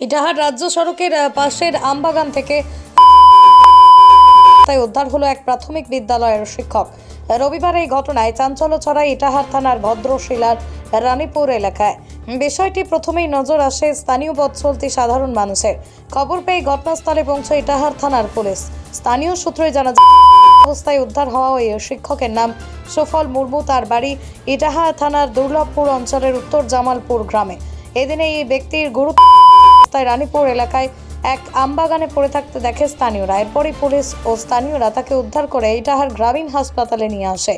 ইটাহার রাজ্য সড়কের পাশের আমবাগান থেকে তাই উদ্ধার হলো এক প্রাথমিক বিদ্যালয়ের শিক্ষক। রবিবার এই ঘটনায় চাঞ্চল্য ছড়ায় ইটাহার থানার ভদ্রশিলার রানীপুর এলাকায়। বিষয়টি প্রথমেই নজর আসে স্থানীয় পথ চলতি সাধারণ মানুষের। খবর পেয়ে ঘটনাস্থলে পৌঁছে ইটাহার থানার পুলিশ। স্থানীয় সূত্রে জানা অবস্থায় উদ্ধার হওয়া ওই শিক্ষকের নাম সুফল মুর্মু। তার বাড়ি ইটাহা থানার দুর্লভপুর অঞ্চলের উত্তর জামালপুর গ্রামে। এদিনে এই ব্যক্তির গুরুত্ব অবস্থায় রানীপুর এলাকায় এক আমবাগানে পড়ে থাকতে দেখে স্থানীয়রা। এরপরই পুলিশ ও স্থানীয়রা তাকে উদ্ধার করে ইটাহার গ্রামীণ হাসপাতালে নিয়ে আসে।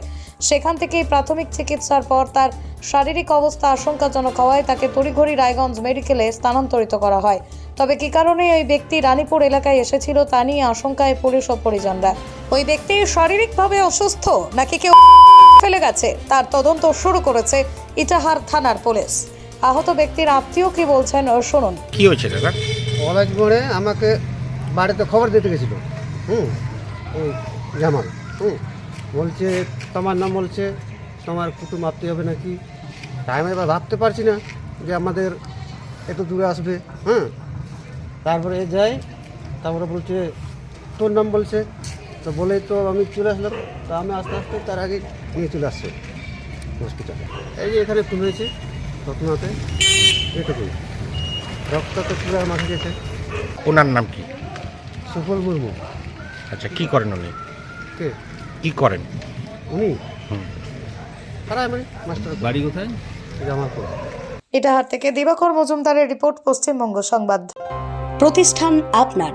সেখান থেকেই প্রাথমিক চিকিৎসার পর তার শারীরিক অবস্থা আশঙ্কাজনক হওয়ায় তাকে তড়িঘড়ি রায়গঞ্জ মেডিকেলে স্থানান্তরিত করা হয়। তবে কি কারণে ওই ব্যক্তি রানীপুর এলাকায় এসেছিল তা নিয়ে আশঙ্কায় পুলিশ ও পরিজনরা। ওই ব্যক্তি শারীরিকভাবে অসুস্থ নাকি কেউ ফেলে গেছে? তার তদন্ত শুরু করেছে ইটাহার থানার পুলিশ। আহত ব্যক্তির আত্মীয় কি বলছেন? ও শুনুন। কি হয়েছে দাদা? কলেজ মোড়ে আমাকে বাড়িতে খবর দিতে গেছিল। হুম? ওই জামাল। হুম? বলছে তোমার নাম বলছে তোমার কুটুম আত্মীয় হবে নাকি? তাই আমি এবার ভাবতে পারছি না যে আমাদের এত দূরে আসবে। হ্যাঁ তারপরে যাই তারপরে বলছে তোর নাম বলছে? তো বলেই তো আমি চলে আসলাম। তো আমি আস্তে আস্তে তার আগে নিয়ে চলে আসছে হসপিটালে। এই যে এখানে খুন হয়েছে। রত্নাতে এটুকুই রক্ত তো পুরো মাখে গেছে ওনার নাম কি? সুফল মুর্মু। আচ্ছা কি করেন উনি? কে? কি করেন? উনি? হুম। প্রাইমারি মাস্টার বাড়ি কোথায়? জামালপুর ইটাহার থেকে দিবাকর মজুমদারের রিপোর্ট পশ্চিমবঙ্গ সংবাদ। প্রতিষ্ঠান আপনার।